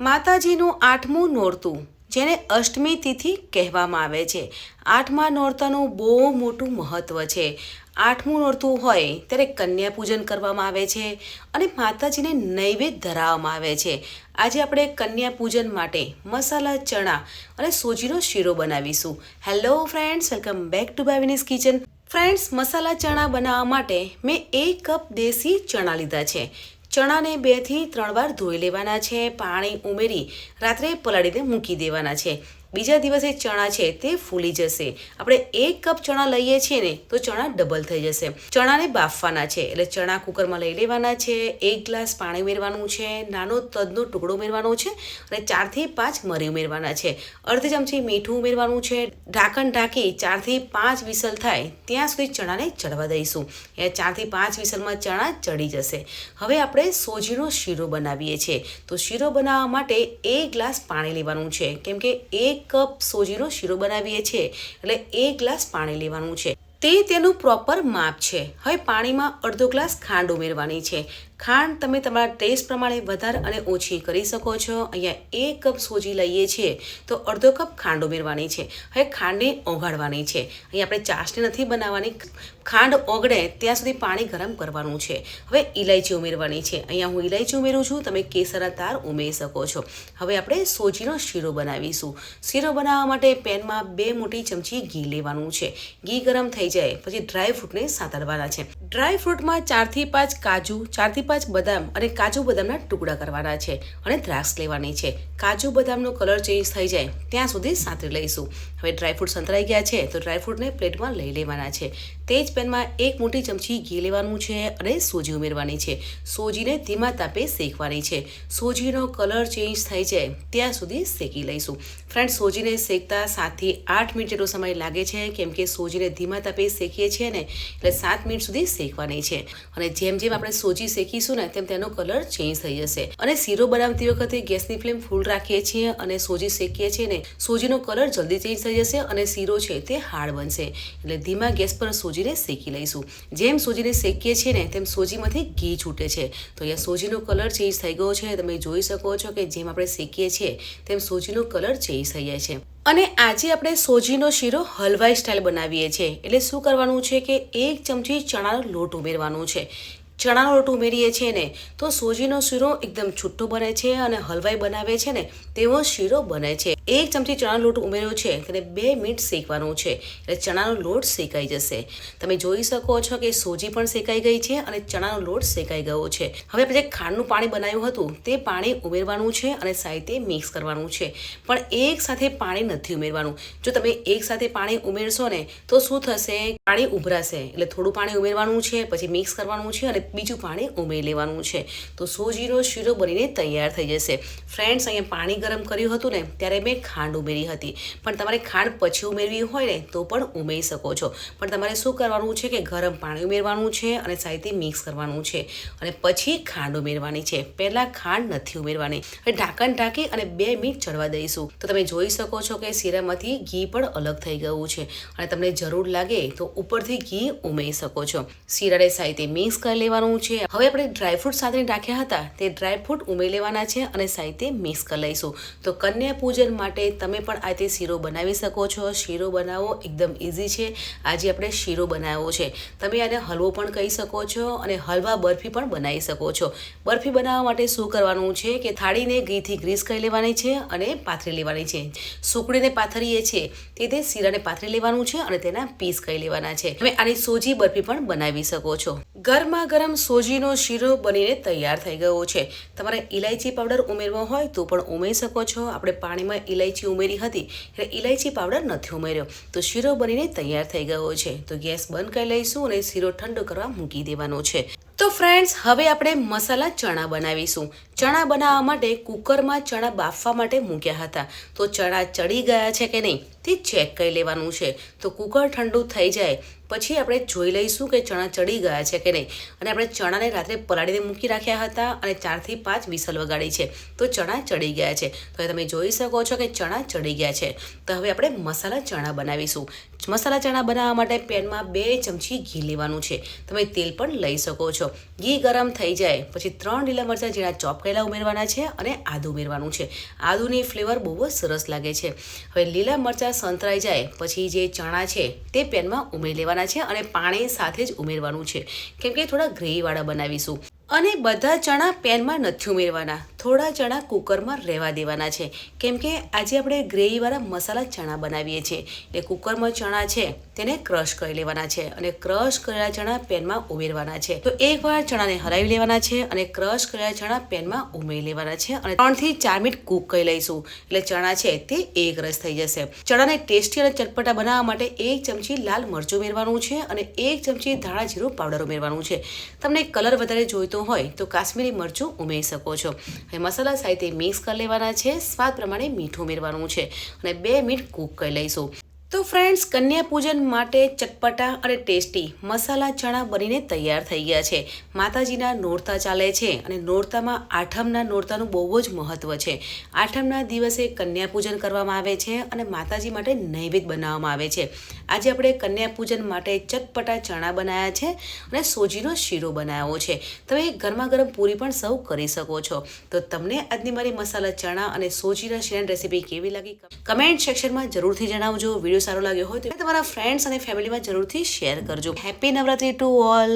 માતાજીનું આઠમું નોરતું, જેને અષ્ટમી તિથિ કહેવામાં આવે છે. આઠમા નોરતાનું બહુ મોટું મહત્ત્વ છે. આઠમું નોરતું હોય ત્યારે કન્યા પૂજન કરવામાં આવે છે અને માતાજીને નૈવેદ્ય ધરાવવામાં આવે છે. આજે આપણે કન્યા પૂજન માટે મસાલા, ચણા અને સોજીનો શીરો બનાવીશું. Hello friends welcome back to Bhavini's kitchen friends masala, chana બનાવવા માટે મેં એક કપ દેશી ચણા લીધા છે. ચણાને બેથી ત્રણ વાર ધોઈ લેવાના છે પાણી ઉમેરી રાત્રે પલાળીને મૂકી દેવાના છે. બીજા દિવસે ચણા છે તે ફૂલી જશે. આપણે એક કપ ચણા લઈએ છીએ ને, તો ચણા ડબલ થઈ જશે. ચણાને બાફવાના છે, એટલે ચણા કુકરમાં લઈ લેવાના છે, એક ગ્લાસ પાણી ઉમેરવાનું છે, નાનો તદનો ટુકડો ઉમેરવાનો છે, અને ચારથી પાંચ મરી ઉમેરવાના છે. અર્ધ ચમચી મીઠું ઉમેરવાનું છે, ઢાંકણ ઢાંકી ચારથી પાંચ વિસલ થાય, ત્યાં સુધી ચણાને ચડવા દઈશું. એ ચારથી પાંચ વિસલમાં ચણા ચડી જશે. હવે આપણે સોજીનો શીરો બનાવીએ છીએ. તો શીરો બનાવવા માટે એક ગ્લાસ પાણી લેવાનું છે, કેમ કે એક કપ સોજીનો શીરો બનાવીએ છીએ. એટલે એક ગ્લાસ પાણી લેવાનું છે. તે તેનું પ્રોપર માપ છે. હવે પાણીમાં અડધો ગ્લાસ ખાંડ ઉમેરવાની છે. ખાંડ તમે તમારા ટેસ્ટ પ્રમાણે વધારે અને ઓછી કરી શકો છો. અહીંયા એક કપ સોજી લઈએ છીએ તો અડધો કપ ખાંડ ઉમેરવાની છે. હવે ખાંડને ઓગાળવાની છે. અહીં આપણે ચાસણી નથી બનાવવાની. ખાંડ ઓગળે ત્યાં સુધી પાણી ગરમ કરવાનું છે. હવે ઇલાયચી ઉમેરવાની છે. અહીંયા હું ઇલાયચી ઉમેરું છું. તમે કેસરના તાર ઉમેરી શકો છો. હવે આપણે સોજીનો શીરો બનાવીશું. શીરો બનાવવા માટે પેનમાં બે મોટી ચમચી ઘી લેવાનું છે. ઘી ગરમ થઈ જાય. પછી ડ્રાય ફ્રૂટને સાતરવાના છે. ડ્રાય ફ્રૂટમાં ચારથી પાંચ કાજુ, ચારથી પાંચ બદામ અને કાજુ બદામના ટુકડા કરવાના છે અને દ્રાક્ષ લેવાની છે. કાજુ બદામનો કલર ચેન્જ થઈ જાય ત્યાં સુધી સાંતરી લઈશું. હવે ડ્રાયફ્રૂટ સંતરાઈ ગયા છે તો ડ્રાયફ્રૂટને પ્લેટમાં લઈ લેવાના છે. તે જ પેનમાં એક મોટી ચમચી ઘી લેવાનું છે અને સોજી ઉમેરવાની છે. સોજીને ધીમા તાપે શેકવાની છે. સોજીનો કલર ચેન્જ થઈ જાય ત્યાં સુધી શેકી લઈશું. ફ્રેન્ડ સોજીને શેકતા સાતથી આઠ મિનિટ જેટલો સમય લાગે છે કેમ કે સોજીને ધીમા તાપે શેકીએ છીએ ને એટલે સાત મિનિટ સુધી શેકવાની છે. અને જેમ જેમ આપણે સોજી શેકીશું ને તેમ તેનો કલર ચેન્જ થઈ જશે. અને શીરો બનાવતી વખતે ગેસની ફ્લેમ ફૂલ રાખીએ છીએ અને સોજી શેકીએ છીએ ને સોજીનો કલર જલ્દી ચેન્જ થઈ જશે અને શીરો છે તે હાર્ડ બનશે. એટલે ધીમા ગેસ પર સોજીને શેકી લઈશું. જેમ સોજીને શેકીએ છીએ ને તેમ સોજીમાંથી ઘી છૂટે છે. તો અહીંયા સોજીનો કલર ચેન્જ થઈ ગયો છે. તમે જોઈ શકો છો કે જેમ આપણે શેકીએ છીએ તેમ સોજીનો કલર ચેન્જ થઈ જાય છે. અને આજે આપણે સોજીનો શીરો હલવાઈ સ્ટાઇલ બનાવીએ છીએ. એટલે શું કરવાનું છે કે એક ચમચી ચણાનો લોટ ઉમેરવાનો છે. ચણાનો લોટ ઉમેરીએ છીએ ને, તો સોજીનો શીરો એકદમ છૂટો બને છે અને હલવાઈ બનાવે છે ને, તેવો શીરો બને છે. એક ચમચી ચણાનો લોટ ઉમેર્યો છે તેને બે મિનિટ શેકવાનો છે એટલે ચણાનો લોટ શેકાઈ જશે. તમે જોઈ શકો છો કે સોજી પણ શેકાઈ ગઈ છે અને ચણાનો લોટ શેકાઈ ગયો છે. હવે આપણે જે ખાંડનું પાણી બનાવ્યું હતું, તે પાણી ઉમેરવાનું છે અને સાઈતે મિક્સ કરવાનું છે. પણ એક સાથે પાણી નથી ઉમેરવાનું. જો તમે એક સાથે પાણી ઉમેરશો ને, તો શું થશે? પાણી ઉભરાશે. એટલે થોડું પાણી ઉમેરવાનું છે, પછી મિક્સ કરવાનું છે અને બીજું પાણી ઉમેરી લેવાનું છે. તો સોજીનો શીરો બનીને તૈયાર થઈ જશે. ફ્રેન્ડ્સ, અહીંયા પાણી ગરમ કર્યું હતું ને, ત્યારે મેં ખાંડ ઉમેરી હતી. પણ તમારે ખાંડ પછી ઉમેરવી હોય ને, તો પણ ઉમેરી શકો છો. પણ તમારે શું કરવાનું છે કે ગરમ પાણી ઉમેરવાનું છે અને સાઈથી મિક્સ કરવાનું છે. અને પછી ખાંડ ઉમેરવાની છે. પહેલાં ખાંડ નથી ઉમેરવાની. હવે ઢાંકણ ઢાંકી અને બે મિનિટ ચડવા દઈશું. તો તમે જોઈ શકો છો કે શીરામાંથી ઘી પણ અલગ થઈ ગયું છે. અને તમને જરૂર લાગે તો ઉપરથી ઘી ઉમેરી શકો છો. શીરાને સાઈતે મિક્સ કરી લેવાનું છે. હવે આપણે ડ્રાયફ્રૂટ સાથે રાખ્યા હતા. તે ડ્રાયફ્રૂટ ઉમેરી લેવાના છે અને સાહિત્ય મિક્સ કરી લઈશું. તો કન્યા પૂજન માટે તમે પણ આ તે શીરો બનાવી શકો છો. શીરો બનાવવો એકદમ ઇઝી છે. આજે આપણે શીરો બનાવ્યો છે. તમે આને હલવો પણ કહી શકો છો અને હલવા બરફી પણ બનાવી શકો છો. બરફી બનાવવા માટે શું કરવાનું છે કે થાળીને ઘીથી ગ્રીસ કરી લેવાની છે અને પાથરી લેવાની છે. સુકડીને પાથરીએ છીએ. તે તે શીરાને પાથરી લેવાનું છે અને તેના પીસ કરી લેવાના છે. તમે આની સોજી બરફી પણ બનાવી શકો છો. ગરમા ગરમ સોજીનો શીરો બનીને તૈયાર થઈ ગયો છે. તમારે ઇલાયચી પાવડર ઉમેરવો હોય તો પણ ઉમેરી શકો છો. આપણે પાણીમાં ઇલાયચી ઉમેરી હતી એટલે ઇલાયચી પાવડર નથી ઉમેર્યો. તો શીરો બનીને તૈયાર થઈ ગયો છે. તો ગેસ બંધ કરી લઈશું અને શીરો ઠંડો કરવા મૂકી દેવાનો છે. તો ફ્રેન્ડ્સ હવે આપણે મસાલા ચણા બનાવીશું. ચણા બનાવવા માટે કુકરમાં ચણા બાફવા માટે મૂક્યા હતા. તો ચણા ચડી ગયા છે કે નહીં, તે ચેક કરી લેવાનું છે. તો કુકર ઠંડુ થઈ જાય, પછી આપણે જોઈ લઈશું કે ચણા ચડી ગયા છે કે નહીં. અને આપણે ચણાને રાત્રે પલાળીને મૂકી રાખ્યા હતા અને ચારથી પાંચ વિસલ વગાડી છે. તો ચણા ચડી ગયા છે. તો તમે જોઈ શકો છો કે ચણા ચડી ગયા છે. તો હવે આપણે મસાલા ચણા બનાવીશું. મસાલા ચણા બનાવવા માટે પેનમાં બે ચમચી ઘી લેવાનું છે. તમે તેલ પણ લઈ શકો છો. ઘી ગરમ થઈ જાય, પછી ત્રણ લીલા મરચાં ઝીણા ચોપ કરેલા ઉમેરવાના છે અને આદું ઉમેરવાનું છે. આદુની ફ્લેવર બહુ જ સરસ લાગે છે. હવે લીલા મરચાં સંતરાઈ જાય, પછી જે ચણા છે તે પેનમાં ઉમેરી લેવાના છે અને પાણી સાથે જ ઉમેરવાનું છે. કેમ કે થોડા ગ્રેવીવાળા બનાવીશું. અને બધા ચણા પેનમાં નથી ઉમેરવાના. થોડા ચણા કુકરમાં રહેવા દેવાના છે. કેમ કે આજે આપણે ગ્રેવીવાળા મસાલા ચણા બનાવીએ છીએ. એટલે કુકરમાં ચણા છે, તેને ક્રશ કરી લેવાના છે અને ક્રશ કરેલા ચણા પેનમાં ઉમેરવાના છે. તો એકવાર ચણાને હરાવી લેવાના છે અને ક્રશ કરેલા ચણા પેનમાં ઉમેરી લેવાના છે અને ત્રણથી ચાર મિનિટ કૂક કરી લઈશું. એટલે ચણા છે તે એક રસ થઈ જશે. ચણાને ટેસ્ટી અને ચટપટા બનાવવા માટે એક ચમચી લાલ મરચું ઉમેરવાનું છે અને એક ચમચી ધાણા જીરું પાવડર ઉમેરવાનું છે. તમને કલર વધારે જોઈતો હોય તો કાશ્મીરી મરચું ઉમેરી શકો છો. હવે મસાલા સાથે મિક્સ કરી લેવાના છે. સ્વાદ પ્રમાણે મીઠું ઉમેરવાનું છે. અને બે મિનિટ કૂક કરી લઈશું. તો ફ્રેન્ડ્સ કન્યા પૂજન માટે ચટપટા અને ટેસ્ટી મસાલા ચણા બનીને તૈયાર થઈ ગયા છે. માતાજીના નોરતા ચાલે છે અને નોરતામાં આઠમના નોરતાનું બહુ જ મહત્ત્વ છે. આઠમના દિવસે કન્યા પૂજન કરવામાં આવે છે અને માતાજી માટે નૈવેદ્ય બનાવવામાં આવે છે. આજે આપણે કન્યા પૂજન માટે ચટપટા ચણા બનાવ્યા છે અને સોજીનો શીરો બનાવ્યો છે. તમે ગરમા ગરમ પૂરી પણ સૌ કરી શકો છો. તો તમને આજની મારી મસાલા ચણા અને સોજીના શીરાની રેસીપી કેવી લાગી? કમેન્ટ સેક્શનમાં જરૂરથી જણાવજો. વીડિયો સારો લાગ્યો હોય તો તમારા ફ્રેન્ડ્સ અને ફેમિલીમાં જરૂરથી શેર કરજો. Happy Navratri to all